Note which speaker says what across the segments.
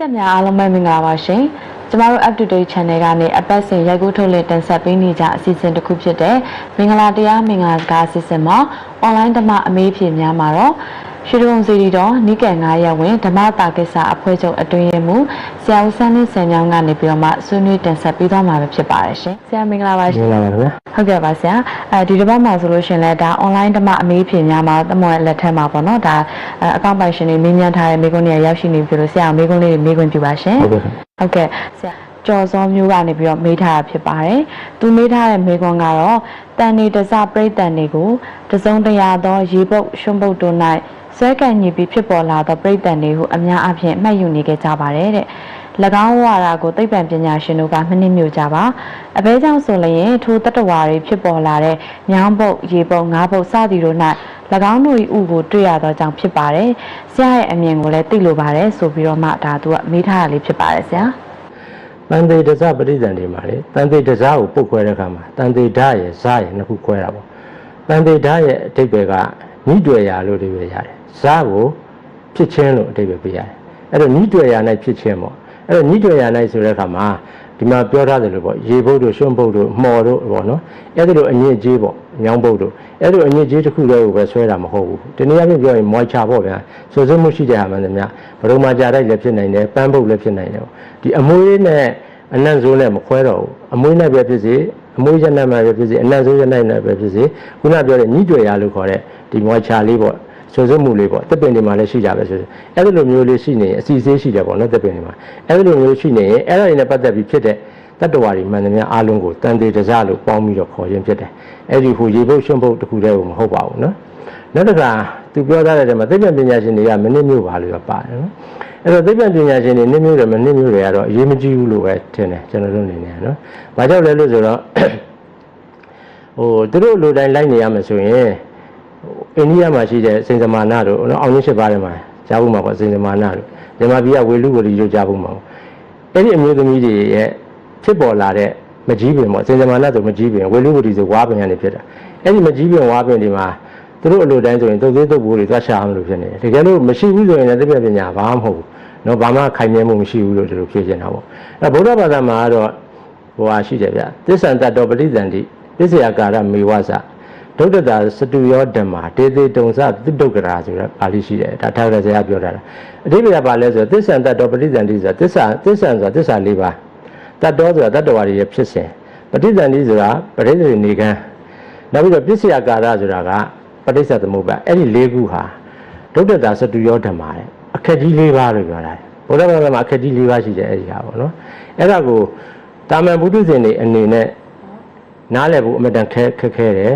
Speaker 1: သက်များအားလုံးပဲမင်္ဂလာပါရှင်ကျမတို့ up to date channel ကနေအပတ်စဉ်ရိုက်ကူးထုတ်လည်တင်ဆက်ပေးနေကြအစီအစဉ်တစ်ခုဖြစ်တဲ့မင်္ဂလာတရားမင်္ဂလာစကားအစီအစဉ်မှာ online ဓမ္မအမေးဖြေများမှာတော့ ရွှေတုံစီရီတော်နိကေ9ရက်ဝင်ဓမ္မတာကိစ္စအဖွဲ့ချုပ်အတွင်းရေးမှူးဆရာဦးစန်းလင်းစံညောင်းကနေပြီးတော့မှဆွေးနွေးတင်ဆက်ပေးသွားမှာပဲဖြစ်ပါတယ်ရှင်ဆရာမင်္ဂလာပါရှင်
Speaker 2: မင်္ဂလာပါခင်ဗျာ
Speaker 1: ဟုတ်ကဲ့ပါဆရာအဲဒီတစ်ပတ်မှာဆိုလို့ရှရင်လဲဒါ online ဓမ္မအမေးဖြေများမှာတမွန်လက်ထက်မှာပေါ့နော်ဒါအကောင့်ပိုင်ရှင်တွေမေးမြန်းထားတဲ့မိကုန်းတွေရောက်ရှိနေပြီလို့ဆရာမေးကုန်းလေးတွေမေးခွင့်ပြုပါရှင်
Speaker 2: ဟုတ်ကဲ့ခင်
Speaker 1: ဟုတ်ကဲ့ဆရာကျော်စောမျိုးကနေပြီးတော့မေးထားတာဖြစ်ပါတယ်သူမေးထားတဲ့မေးခွန်းကတော့တန်နေတစပြိတန်တွေကိုတစုံတရာသောရေပုတ်ရွှွံပုတ်တို့၌ ဆွဲကန်ညစ်ပြီးဖြစ်ပေါ်လာသောပြိတန်တွေကိုအများအပြားမှတ်ယူနေကြကြပါတယ်တဲ့၎င်းဝါရာကိုသိပ္ပံပညာရှင်တို့ကမနှိမ့်မြူကြပါအဘဲကြောင့်ဆိုလျင်ထိုတတ္တဝါတွေဖြစ်ပေါ်လာတဲ့ညောင်းပုတ်ရေပုတ်ငါးပုတ်စသည်တို့၌၎င်းတို့၏ဥကိုတွေ့ရသောကြောင့်ဖြစ်ပါတယ်ဆရာရဲ့အမြင်ကိုလည်းသိလိုပါတယ်ဆိုပြီးတော့မှဒါသူကမေးထားတာလေးဖြစ်ပါတယ်ဆရာ
Speaker 2: တန်သေးတစပရိသန်တွေမှာလေတန်သေးတစကိုပုတ်ခွဲတဲ့အခါမှာတန်သေးဓာတ်ရဲ့ဇာတ်ရဲ့နှစ်ခုခွဲတာပေါ့တန်သေးဓာတ်ရဲ့အတိတ်ပဲကညှိတွေ့ရာလို့အဓိပ္ပာယ်ရတယ် ဇာတ်ကိုဖြစ်ချင်းလို့အဓိပ္ပာယ်ပေးရတယ်အဲ့တော့ညှိတွေ့ရာ၌ဖြစ်ချင်းပေါ့အဲ့တော့ညှိတွေ့ရာ၌ဆိုတဲ့အခါမှာဒီမှာပြောထားတယ်လို့ပေါ့ရေဘုတ်တို့ရွှွန့်ဘုတ်တို့မှော်တို့ပေါ့နော်အဲ့ဒါလိုအညစ်အကြေးပေါ့ညောင်းဘုတ်တို့အဲ့လိုအညစ်အကြေးတစ်ခုတည်းကိုပဲဆွဲတာမဟုတ်ဘူးဒီနေ့အပြင်ပြောရင် moisture ပေါ့ဗျာဆိုစမှုရှိတဲ့ဟာမှန်တယ်များဘရုံမှာကြာတိုက်လည်းဖြစ်နိုင်တယ်ပန်းဘုတ်လည်းဖြစ်နိုင်တယ်ပေါ့ဒီအမွေးနဲ့အနံ့ဆိုးနဲ့မခွဲတော့ဘူးအမွေးနဲ့ပဲဖြစ်စေအမွေးရနံ့မှာပဲဖြစ်စေအနံ့ဆိုးရနံ့နဲ့ပဲဖြစ်စေခုနပြောတဲ့ညှိတွေ့ရလို့ခေါ်တဲ့ဒီ moisture လေးပေါ့ ဆိုစမှုလေးပေါ့တက်ပင်တွေမှာလည်းရှိကြပဲဆိုအဲ့ဒီလိုမျိုးလေးရှိနေရင်အစီအစေးရှိတယ်ပေါ့နော်တက်ပင်တွေမှာအဲ့ဒီလိုမျိုးရှိနေရင်အဲ့ဒါတွေနဲ့ပတ်သက်ပြီးဖြစ်တဲ့တတ္တဝါတွေမှန်သမျှအားလုံးကိုတန်တေတစလို့ပေါင်းပြီးတော့ခေါ်ခြင်းဖြစ်တယ်အဲ့ဒီဟိုရေပုတ်ရွှွန့်ပုတ်တစ်ခုတည်းကိုမဟုတ်ပါဘူးနော်နောက်တစ်ခါသူပြောထားတဲ့ထဲမှာသိပ္ပံပညာရှင်တွေကမနစ်မြို့ပါလို့ပါတယ်နော်အဲ့တော့သိပ္ပံပညာရှင်တွေနစ်မြို့တယ်မနစ်မြို့တွေကတော့အရေးမကြီးဘူးလို့ပဲထင်တယ်ကျွန်တော်တို့အနေနဲ့နော်ဘာကြောင့်လဲလို့ဆိုတော့ဟိုသူတို့လူတိုင်းလိုက်နေရမယ်ဆိုရင်ဟို အိန္ဒိယမှာရှိတဲ့စိန်သမာနတို့နော်အောင်ရင်းရှိပါတယ်မှာကြားဖို့မှာပေါ့စိန်သမာနတို့မြန်မာပြည်ကဝေလူဝရီတို့ကြားဖို့မှာပေါ့အဲ့ဒီအမျိုးသမီးတွေရဲ့ဖြစ်ပေါ်လာတဲ့မကြီးပင်ပေါ့စိန်သမာနဆိုမကြီးပင်ဝေလူဝရီဆိုဝါပင်ကနေဖြစ်တာအဲ့ဒီမကြီးပင်ဝါပင်တွေမှာသူတို့အလိုတိုင်းဆိုရင်တုတ်သေးတုတ်ပိုးတွေသွားရှာအောင်လို့ဖြစ်နေတယ်တကယ်လို့မရှိဘူးဆိုရင်လည်းသိပ္ပံပညာဘာမှမဟုတ်ဘူးနော်ဘာမှခိုင်မြဲမှုမရှိဘူးလို့ဒီလိုဖြစ်နေတာပေါ့အဲဗုဒ္ဓဘာသာမှာကတော့ဟိုဟာရှိတယ်ဗျသစ္ဆန္တတော်ပဋိသန္တိသစ္ဆယာကာရမေဝဇ ဒုဒ္ဒတာစတုယောဓမ္မာဒေသေတုံစသုဒုက္ကရာဆိုတဲ့ပါဠိရှိတယ်ဒါထာဝရဇာပြောတာလားအဓိပ္ပာယ်ကဘာလဲဆိုတော့သစ္ဆန္တတော်ပဋိသန္တိဆိုတာသစ္စာသစ္ဆန်ဆိုတာသစ္စာ၄ပါးတတ္တောဆိုတာတတ္တဝါတွေရဲ့ဖြစ်စဉ်ပဋိသန္တိဆိုတာပဋိသန္တိနေကံနောက်ပြီးတော့ပစ္စယကာရဆိုတာကပဋိစ္စသမုပ္ပါအဲ့ဒီ၄ခုဟာဒုဒ္ဒတာစတုယောဓမ္မာတဲ့အခက်ကြီး၄ပါးလို့ပြောတာဘုရားဘာသာမှာအခက်ကြီး၄ပါးရှိတယ်အဲ့ဒီဟာပေါ့နော်အဲ့ဒါကိုတာမန်ဘုဒ္ဓဇင်တွေအနေနဲ့နားလည်ဖို့အမတန်ခက်ခက်ခဲတယ်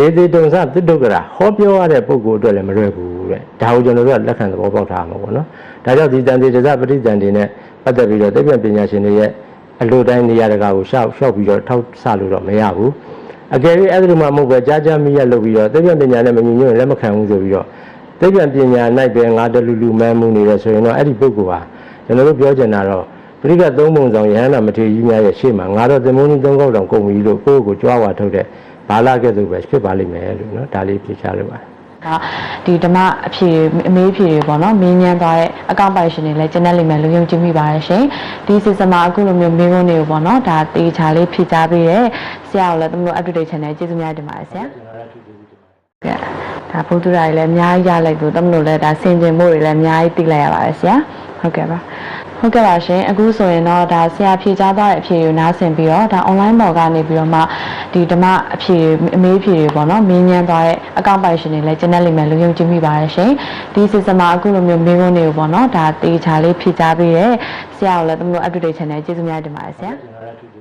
Speaker 2: ဒေသေတုံစသစ္တုကရာဟောပြောရတဲ့ပုဂ္ဂိုလ်အတွက်လည်းမလွယ်ဘူးတဲ့ဒါကိုကျွန်တော်တို့ကလက်ခံသဘောပေါက်ထားမှာပေါ့နော်ဒါကြောင့်ဒီတန်တေတစပဋိသန္တိနဲ့ပတ်သက်ပြီးတော့သိပ္ပံပညာရှင်တွေရဲ့အလိုတိုင်းနေရာတကာကိုရှောက်ရှောက်ပြီးတော့ထောက်ဆလို့တော့မရဘူးအကယ်၍အဲ့ဒီလိုမှမဟုတ်ပဲကြားကြားမိရလုပ်ပြီးတော့သိပ္ပံပညာနဲ့မညီညွတ်ရင်လက်မခံဘူးဆိုပြီးတော့သိပ္ပံပညာ၌ပဲငါတလူလူမှန်းမှုနေရဆိုရင်တော့အဲ့ဒီပုဂ္ဂိုလ်ဟာကျွန်တော်တို့ပြောချင်တာတော့ပရိကသုံးပုံဆောင်ယဟန္တာမထေရကြီးများရဲ့ရှေ့မှာငါတော့သင်္မိုးကြီးသုံးခေါက်တောင်ကုန်ပြီလို့ကိုယ့်ကိုကြွားဝါထုတ်တဲ့ ဘာလာကဲ့သို့ပဲဖြစ်ပါလိမ့်မယ်လို့နော်ဒါလေးပြချလို့ပါ
Speaker 1: ဒါဒီဓမ္မအဖြေအမေးအဖြေတွေပေါ့နော်မင်းညမ်းသွားတဲ့အကောင့်ပိုင်ရှင်တွေလည်းကျန်တဲ့လိမ့်မယ်လို့ယုံကြည်မိပါတယ်ရှင်ဒီစီစမှာအခုလိုမျိုးမေးခွန်းတွေကိုပေါ့နော်ဒါတေချာလေးဖြေချပေးရဲဆရာကိုလည်းသူတို့ update channel ကျေးဇူးများတင်ပါတယ်ဆရာကဲဒါဘုဒ္ဓရာတွေလည်းအများကြီးရလိုက်လို့တမလို့လည်းဒါဆင်ကျင်မှုတွေလည်းအများကြီးသိလိုက်ရပါတယ်ဆရာ ဟုတ်ကဲ့ပါဟုတ်ကဲ့ပါရှင်အခုဆိုရင်တော့ဒါဆရာဖြေကြားသွားတဲ့အဖြေကိုနားဆင်ပြီးတော့ဒါ online ပေါ်ကနေပြီးတော့မှဒီဓမ္မအဖြေအမေးအဖြေတွေပေါ့နော်မင်းညမ်းသွားတဲ့အကောင့်ပိုင်ရှင်တွေလည်းကျန်တဲ့လိမ့်မယ်လို့ယုံကြည်မိပါတယ်ရှင်ဒီစီစမှာအခုလိုမျိုးမေးခွန်းတွေကိုပေါ့နော်ဒါတေချာလေးဖြေကြားပေးရဲဆရာကိုလည်းသူတို့ update channel ကျေးဇူးများတင်ပါတယ်ဆရာ
Speaker 2: ကျွန်တော်လည်း